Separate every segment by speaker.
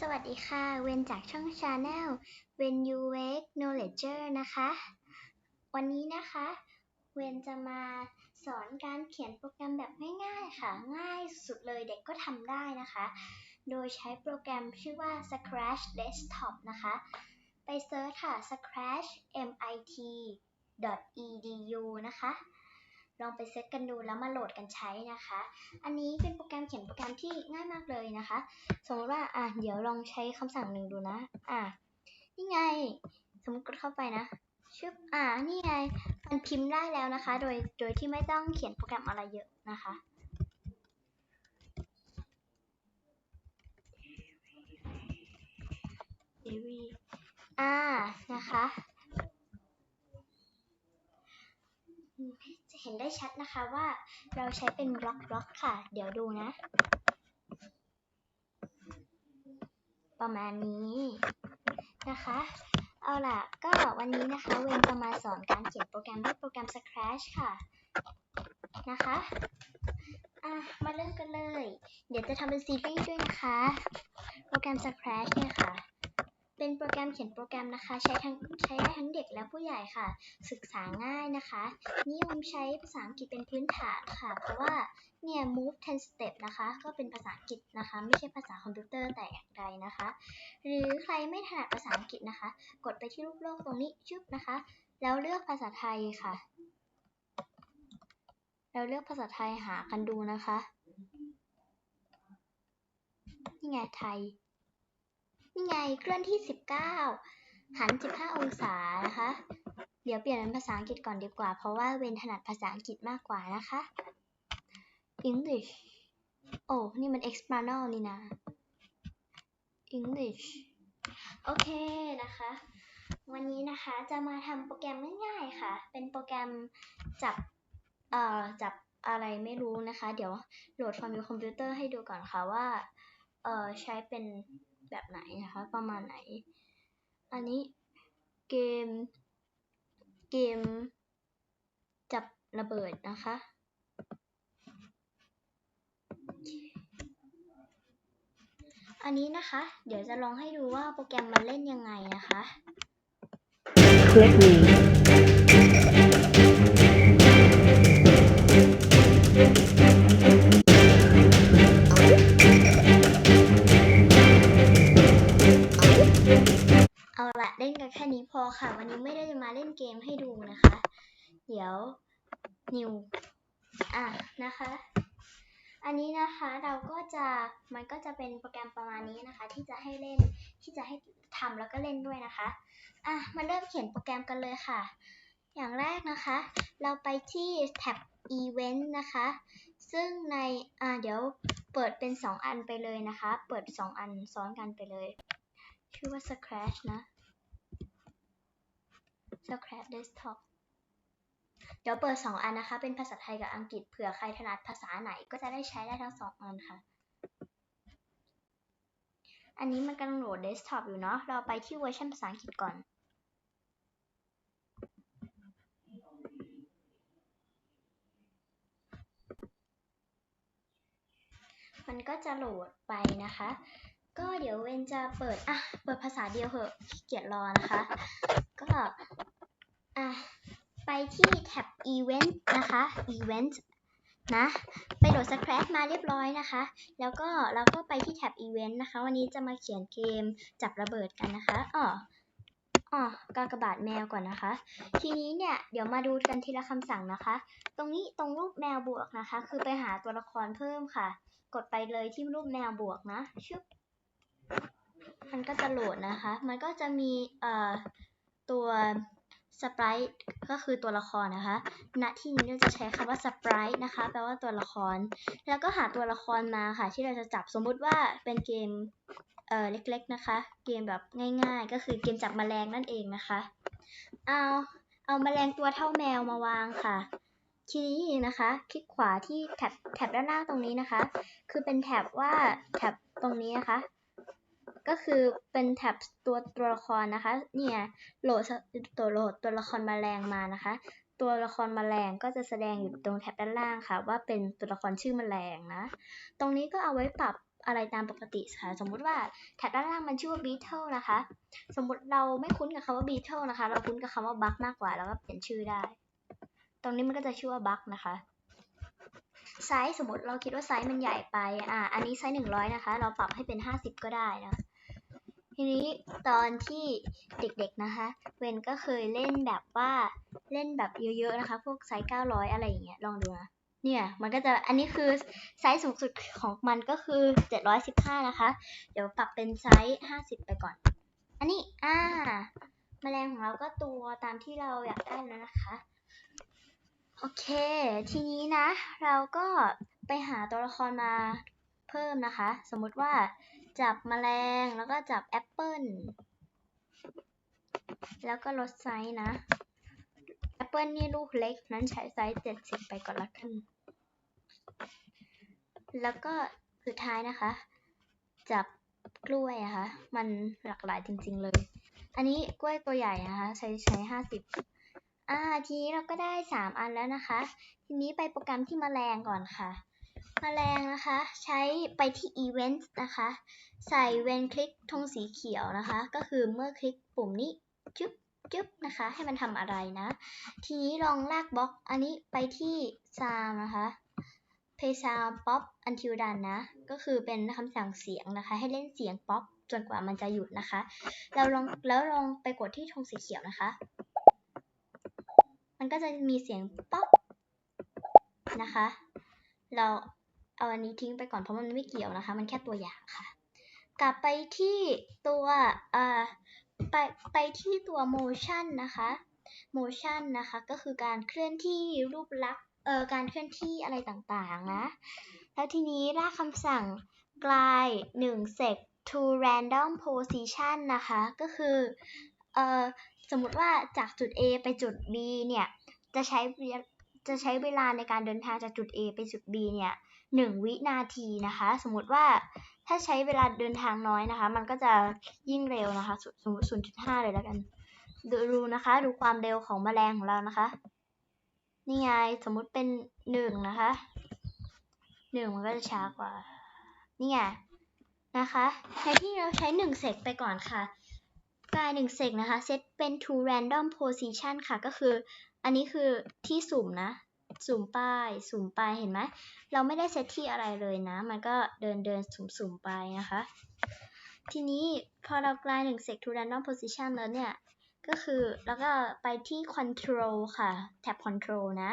Speaker 1: สวัสดีค่ะ เวนจากช่อง Channel เวน You Wake Knowledger นะคะ วันนี้นะคะ เวนจะมาสอนการเขียนโปรแกรมแบบง่ายๆค่ะ ง่ายสุดเลยเด็กก็ทำได้นะคะ โดยใช้โปรแกรมชื่อว่า Scratch Desktop นะคะ ไปเซิร์ชค่ะ scratch mit edu นะคะ ลองไปเซิร์ชกันดูแล้วมาโหลดกันใช้นะคะ อันนี้เป็นโปรแกรมเขียนโปรแกรมที่ง่ายมากเลยนะคะ สมมติว่าอะเดี๋ยวลองใช้คำสั่งหนึ่งดูนะ อะนี่ไง สมมติกดเข้าไปนะชึบอะนี่ไง มันพิมพ์ได้แล้วนะคะ โดย โดยที่ไม่ต้องเขียนโปรแกรมอะไรเยอะนะคะ อ่า นะคะ จะเห็นได้ชัดนะคะว่าเราใช้เป็นบล็อกบล็อกค่ะ เดี๋ยวดูนะ ประมาณนี้นะคะ เอาล่ะ ก็วันนี้นะคะเวนจะมาสอนการเขียนโปรแกรมด้วยโปรแกรม Scratch ค่ะนะคะอะ มาเริ่มกันเลย เดี๋ยวจะทำเป็นซีรีส์ด้วยนะคะ โปรแกรม Scratch เนี่ยค่ะ เป็นโปรแกรมเขียนโปรแกรมนะคะ ใช้ทั้งใช้ได้ทั้งเด็กและผู้ใหญ่ค่ะ ศึกษาง่ายนะคะ นิยมใช้ภาษาอังกฤษเป็นพื้นฐานค่ะ เพราะว่าเนี่ย move 10 step นะคะ ก็เป็นภาษาอังกฤษนะคะ ไม่ใช่ภาษาคอมพิวเตอร์แต่อย่างใดนะคะ หรือใครไม่ถนัดภาษาอังกฤษนะคะ กดไปที่รูปโลกตรงนี้ชึบนะคะ แล้วเลือกภาษาไทยค่ะ แล้วเลือกภาษาไทยหากันดูนะคะ นี่ไงไทย นี่ไงเคลื่อนที่ 19 หัน 15 องศานะคะ เดี๋ยวเปลี่ยนเป็นภาษาอังกฤษก่อนดีกว่า เพราะว่าเวนถนัดภาษาอังกฤษมากกว่านะคะ English โอ้ นี่มัน external นี่นะ English โอเคนะคะ วันนี้นะคะจะมาทำโปรแกรมง่ายๆค่ะ เป็นโปรแกรมจับ เอ่อ จับอะไรไม่รู้นะคะ เดี๋ยวโหลดไฟล์คอมพิวเตอร์ให้ดูก่อนค่ะว่า เอ่อ ใช้เป็น แบบไหนนะคะ ประมาณไหน อันนี้เกม เกม จับระเบิดนะคะ อันนี้นะคะ เดี๋ยวจะลองให้ดูว่าโปรแกรมมันเล่นยังไงนะคะคลิปนี้ ค่ะ วันนี้ไม่ได้จะมาเล่นเกมให้ดูนะคะ เดี๋ยวนิวอะนะคะ อันนี้นะคะเราก็จะมันก็จะเป็นโปรแกรมประมาณนี้นะคะ ที่จะให้เล่นที่จะให้ทำแล้วก็เล่นด้วยนะคะอะมาเริ่มเขียนโปรแกรมกันเลยค่ะ อย่างแรกนะคะ เราไปที่แท็บ Event นะคะ ซึ่งในอ่าเดี๋ยวเปิดเป็น 2 อันไปเลยนะคะ เปิด 2 อันซ้อนกันไปเลย ชื่อว่า Scratch นะ Scratch Desktop เดี๋ยวเปิด 2 อันนะคะ เป็นภาษาไทยกับอังกฤษเผื่อใครถนัดภาษาไหนก็จะได้ใช้ได้ทั้ง 2 อันค่ะ อันนี้มันกำลังโหลด Desktop อยู่เนาะ เราไปที่เวอร์ชันภาษาอังกฤษก่อน มันก็จะโหลดไปนะคะ ก็เดี๋ยวเวนจะเปิด อะ เปิดภาษาเดียวเหอะขี้เกียจรอนะคะ ก็อะไปที่แท็บ Event นะคะ Event นะ ไปโหลด Scratch มาเรียบร้อยนะคะ แล้วก็เราก็ไปที่แท็บ Event นะคะ วันนี้จะมาเขียนเกมจับระเบิดกันนะคะอ๋ออ๋อกากบาทแมวก่อนนะคะ ทีนี้เนี่ยเดี๋ยวมาดูกันทีละคำสั่งนะคะ ตรงนี้ตรงรูปแมวบวกนะคะ คือไปหาตัวละครเพิ่มค่ะ กดไปเลยที่รูปแมวบวกนะชึบ มันก็จะโหลดนะคะ มันก็จะมีเอ่อตัวสปรายก็คือตัวละครนะคะ ณ ที่นี้เราจะใช้คำว่าสปรายนะคะ แปลว่าตัวละคร แล้วก็หาตัวละครมาค่ะ ที่เราจะจับ สมมุติว่าเป็นเกมเอ่อเล็กๆนะคะ เกมแบบง่ายๆ ก็คือเกมจับแมลงนั่นเองนะคะ เอาเอาแมลงตัวเท่าแมวมาวางค่ะ ทีนี้นะคะ คลิกขวาที่แท็บแท็บด้านล่างตรงนี้นะคะ คือเป็นแท็บว่าแท็บตรงนี้นะคะ ก็คือเป็นแท็บตัวตัวละครนะคะ เนี่ยโหลดตัวโหลดตัวละครแมลงมานะคะ ตัวละครแมลงก็จะแสดงอยู่ตรงแท็บด้านล่างค่ะ ว่าเป็นตัวละครชื่อแมลงนะ ตรงนี้ก็เอาไว้ปรับอะไรตามปกติค่ะ สมมุติว่าแท็บด้านล่างมันชื่อว่า beetle นะคะ สมมุติเราไม่คุ้นกับคำว่า beetle นะคะ เราคุ้นกับคำว่า bug มากกว่า แล้วก็เปลี่ยนชื่อได้ ตรงนี้มันก็จะชื่อว่า bug นะคะ ไซส์สมมติเราคิดว่าไซส์มันใหญ่ไป อ่า อันนี้ไซส์หนึ่งร้อยนะคะ เราปรับให้เป็นห้าสิบก็ได้นะ ทีนี้ตอนที่เด็กๆนะคะ เวนก็เคยเล่นแบบว่าเล่นแบบเยอะๆนะคะ พวกไซส์เก้าร้อยอะไรอย่างเงี้ยลองดูนะเนี่ยมันก็จะอันนี้คือไซส์สูงสุดของมันก็คือเจ็ดร้อยสิบห้านะคะ เดี๋ยวปรับเป็นไซส์ห้าสิบไปก่อน อันนี้อ่าแมลงของเราก็ตัวตามที่เราอยากได้แล้วนะคะ โอเค ทีนี้นะ เราก็ไปหาตัวละครมาเพิ่มนะคะ สมมติว่า จับแมลงแล้วก็จับแอปเปิลแล้วก็ลดไซส์นะแอปเปิลนี่ลูกเล็กนั้นใช้ไซส์เจ็ดสิบไปก่อนละกัน แล้วก็สุดท้ายนะคะ จับกล้วยอะคะ มันหลากหลายจริง ๆ เลย อันนี้กล้วยตัวใหญ่นะคะ ใช้ใช้ห้าสิบอ่าทีนี้เราก็ได้3อันแล้วนะคะ ทีนี้ไปโปรแกรมที่แมลงก่อนค่ะ แมลงนะคะ ใช้ไปที่ Events นะคะ ใส่เวนคลิกธงสีเขียวนะคะ ก็คือเมื่อคลิกปุ่มนี้จึ๊บจึ๊บนะคะ ให้มันทำอะไรนะ ทีนี้ลองลากบล็อกอันนี้ไปที่ sound นะคะ play sound pop until done นะ ก็คือเป็นคำสั่งเสียงนะคะ ให้เล่นเสียงป๊อปจนกว่ามันจะหยุดนะคะ เราลองแล้วลองไปกดที่ธงสีเขียวนะคะ มันก็จะมีเสียงป๊อปนะคะ เรา เอาอันนี้ทิ้งไปก่อนเพราะมันไม่เกี่ยวนะคะ มันแค่ตัวอย่างค่ะ กลับไปที่ตัวเอ่อไปไปที่ตัว motion นะคะ motion นะคะก็คือการเคลื่อนที่รูปลักษณ์เอ่อการเคลื่อนที่อะไรต่างๆนะ แล้วทีนี้รากคำสั่งกลาย1 sec to random position นะคะ ก็คือเอ่อสมมติว่าจากจุด A ไปจุด B เนี่ย จะใช้จะใช้เวลาในการเดินทางจากจุด A ไปจุด B เนี่ย หนึ่งวินาทีนะคะ สมมติว่าถ้าใช้เวลาเดินทางน้อยนะคะ มันก็จะยิ่งเร็วนะคะสมมติ0.5 เลยแล้วกัน ดูดูนะคะ ดูความเร็วของแมลงของเรานะคะ นี่ไงสมมุติเป็น 1 นะคะ 1 มันก็จะช้ากว่า นี่ไงนะคะในที่เราใช้ 1 เซกไปก่อนค่ะกลาย1เซกนะคะ เซตเป็น two random position ค่ะ ก็คือ อันนี้คือที่สุ่มนะ สุ่มป้ายสุ่มไปเห็นไหมเราไม่ได้เซตที่อะไรเลยนะ มันก็เดินเดินสุ่มสุ่มไปนะคะ ทีนี้พอเรากลาย1เซก to random position แล้วเนี่ย ก็คือแล้วก็ไปที่ control ค่ะ แท็บ control นะ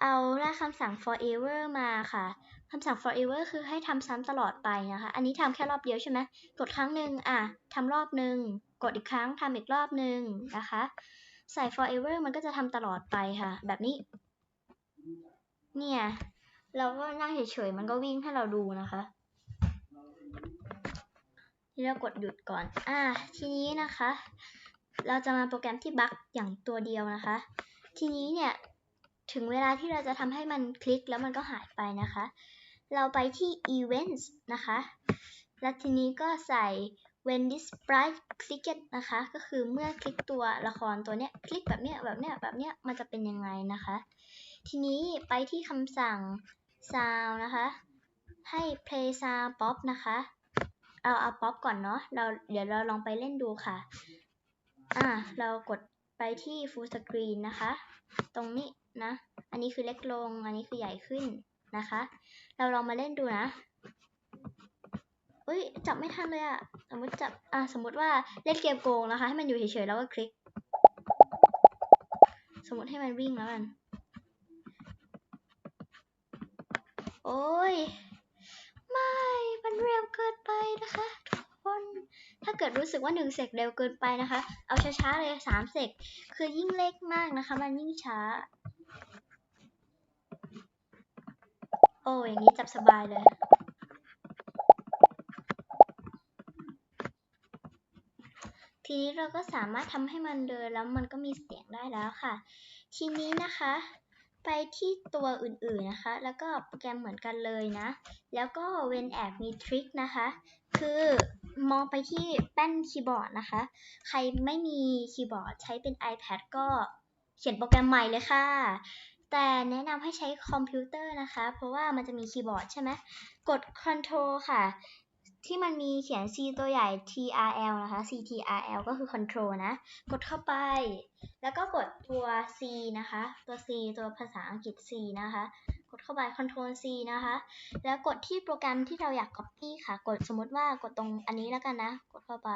Speaker 1: เอารากคำสั่ง forever มาค่ะคำสั่ง forever คือให้ทำซ้ำตลอดไปนะคะ อันนี้ทำแค่รอบเดียวใช่ไหมกดครั้งหนึ่งอะทำรอบหนึ่งกดอีกครั้งทำอีกรอบหนึ่งนะคะ ใส่ forever มันก็จะทำตลอดไปค่ะ แบบนี้ เนี่ย เราก็นั่งเฉยๆ มันก็วิ่งให้เราดูนะคะทีนี้เรากดหยุดก่อน อ่า ทีนี้นะคะ เราจะมาโปรแกรมที่บั๊กอย่างตัวเดียวนะคะ ทีนี้เนี่ย ถึงเวลาที่เราจะทำให้มันคลิกแล้วมันก็หายไปนะคะ เราไปที่ events นะคะ แล้วทีนี้ก็ใส่ when this sprite clicked นะคะ ก็คือเมื่อคลิกตัวละครตัวเนี้ย คลิกแบบเนี้ย แบบเนี้ย แบบเนี้ย มันจะเป็นยังไงนะคะ ทีนี้ไปที่คำสั่ง sound นะคะ ให้ play sound pop นะคะ เอาเอา pop ก่อนเนาะ เราเดี๋ยวเราลองไปเล่นดูค่ะ อ่า เรากดไปที่ full screen นะคะ ตรงนี้นะ อันนี้คือเล็กลง อันนี้คือใหญ่ขึ้นนะคะ เราลองมาเล่นดูนะอุ้ยจับไม่ทันเลยอะสมมติจับ อ่าสมมติว่าเล่นเกมโกงนะคะ ให้มันอยู่เฉยๆแล้วก็คลิก สมมติให้มันวิ่งแล้วกัน โอ้ย ไม่ มันเร็วเกินไปนะคะ ทุกคน ถ้าเกิดรู้สึกว่า1เซกเร็วเกินไปนะคะ เอาช้าๆเลย3เซกคือยิ่งเล็กมากนะคะ มันยิ่งช้า โอ้อย่างนี้จับสบายเลยทีนี้เราก็สามารถทำให้มันเดินแล้วมันก็มีเสียงได้แล้วค่ะ ทีนี้นะคะ ไปที่ตัวอื่นๆนะคะ แล้วก็โปรแกรมเหมือนกันเลยนะ แล้วก็เว้นแอบมีทริคนะคะ คือมองไปที่แป้นคีย์บอร์ดนะคะ ใครไม่มีคีย์บอร์ดใช้เป็น iPad ก็เขียนโปรแกรมใหม่เลยค่ะ แต่แนะนำให้ใช้คอมพิวเตอร์นะคะ เพราะว่ามันจะมีคีย์บอร์ดใช่ไหม กด Ctrl ค่ะ ที่มันมีเขียน C ตัวใหญ่ TRL นะคะ CTRL ก็คือ control นะ กดเข้าไป แล้วก็กดตัว C นะคะ ตัว C ตัวภาษาอังกฤษ C นะคะ กดเข้าไป control C นะคะ แล้วกดที่โปรแกรมที่เราอยาก copy ค่ะ กดสมมติว่ากดตรงอันนี้แล้วกันนะ กดเข้าไป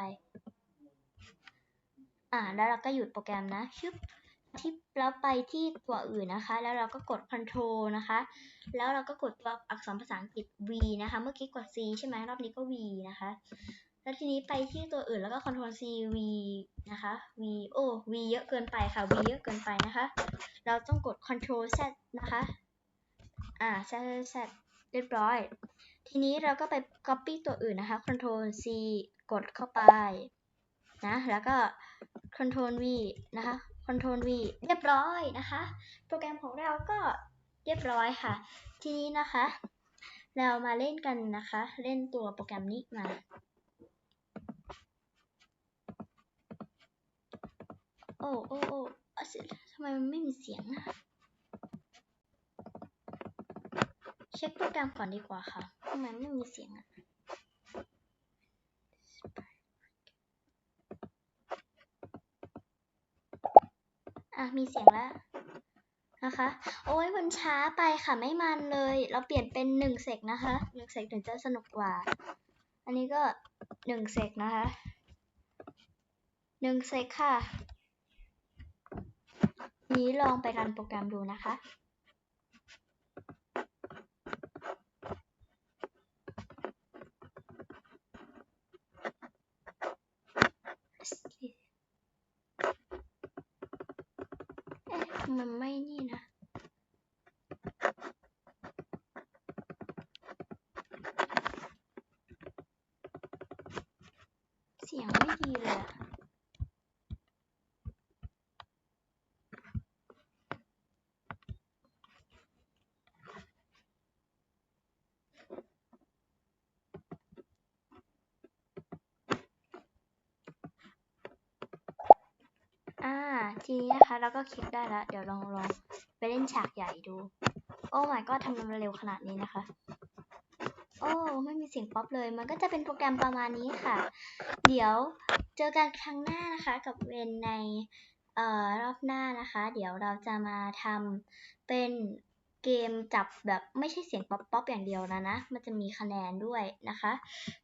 Speaker 1: อ่า แล้วเราก็หยุดโปรแกรมนะชึบ ที่แล้วไปที่ตัวอื่นนะคะ แล้วเราก็กด control นะคะ แล้วเราก็กดตัวอักษรภาษาอังกฤษ V นะคะ เมื่อกี้กด C ใช่ไหมรอบนี้ก็ V นะคะ แล้วทีนี้ไปที่ตัวอื่นแล้วก็ control C V นะคะ V โอ้ V เยอะเกินไปค่ะ V เยอะเกินไปนะคะ เราต้องกด control Z นะคะ อ่า Z Z Z เรียบร้อย ทีนี้เราก็ไป copy ตัวอื่นนะคะ control C กดเข้าไปนะ แล้วก็ control V นะคะ Ctrl V เรียบร้อยนะคะ โปรแกรมของเราก็เรียบร้อยค่ะ ทีนี้นะคะ เรามาเล่นกันนะคะ เล่นตัวโปรแกรมนี้มาโอ้โอ้โอ้ทำไมมันไม่มีเสียงอะเช็คโปรแกรมก่อนดีกว่าค่ะทำไมไม่มีเสียงอะ อะมีเสียงแล้ว นะคะ โอ้ยมันช้าไปค่ะไม่มันเลย เราเปลี่ยนเป็นหนึ่งเซกนะคะหนึ่งเซกถึงจะสนุกกว่า อันนี้ก็หนึ่งเซกนะคะหนึ่งเซกค่ะ นี้ลองไปรันโปรแกรมดูนะคะ มันไม่นี่นะ เสียงไม่ดีเลยอะ อ่า ทีนี้นะคะ เราก็คลิกได้แล้ว เดี๋ยวลองลองไปเล่นฉากใหญ่ดู โอ้ my god ทำไมมันเร็วขนาดนี้นะคะ โอ้ ไม่มีเสียงป๊อปเลย มันก็จะเป็นโปรแกรมประมาณนี้ค่ะ เดี๋ยวเจอกันครั้งหน้านะคะ กับเวนในเอ่อรอบหน้านะคะ เดี๋ยวเราจะมาทำเป็น เกมจับแบบไม่ใช่เสียงป๊อปป๊อปอย่างเดียวนะนะ มันจะมีคะแนนด้วยนะคะ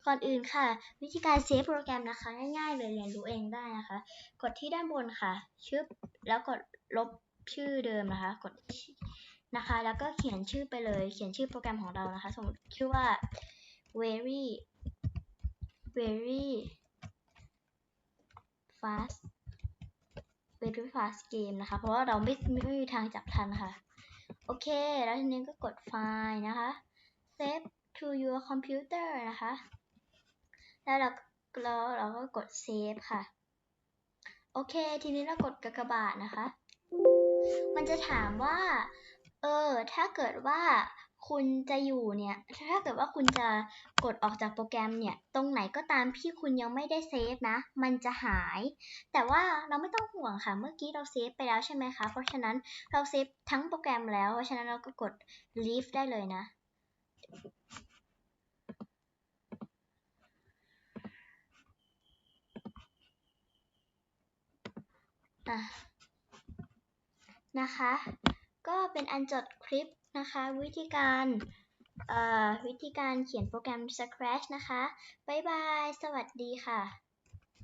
Speaker 1: ก่อนอื่นค่ะ วิธีการเซฟโปรแกรมนะคะ ง่ายๆเลยเรียนรู้เองได้นะคะ กดที่ด้านบนค่ะ ชึบ แล้วกดลบชื่อเดิมนะคะ กดนะคะ แล้วก็เขียนชื่อไปเลย เขียนชื่อโปรแกรมของเรานะคะ สมมติชื่อว่า very very fast very fast game นะคะ เพราะว่าเราไม่ไม่ไม่มีทางจับทันค่ะ โอเค แล้วทีนี้ก็กดไฟล์นะคะ save to your computer นะคะ แล้วเราเราเราก็กด save ค่ะ โอเค ทีนี้เรากดกากบาทนะคะ มันจะถามว่า เออ ถ้าเกิดว่า คุณจะอยู่เนี่ย ถ้าเกิดว่าคุณจะกดออกจากโปรแกรมเนี่ย ตรงไหนก็ตามที่คุณยังไม่ได้เซฟนะ มันจะหาย แต่ว่าเราไม่ต้องห่วงค่ะ เมื่อกี้เราเซฟไปแล้วใช่ไหมคะ เพราะฉะนั้นเราเซฟทั้งโปรแกรมแล้ว เพราะฉะนั้นเราก็กด leave ได้เลยนะ อะนะคะ ก็เป็นอันจดคลิป นะคะ วิธีการเอ่อวิธีการเขียนโปรแกรม Scratch นะคะ บ๊ายบาย สวัสดีค่ะ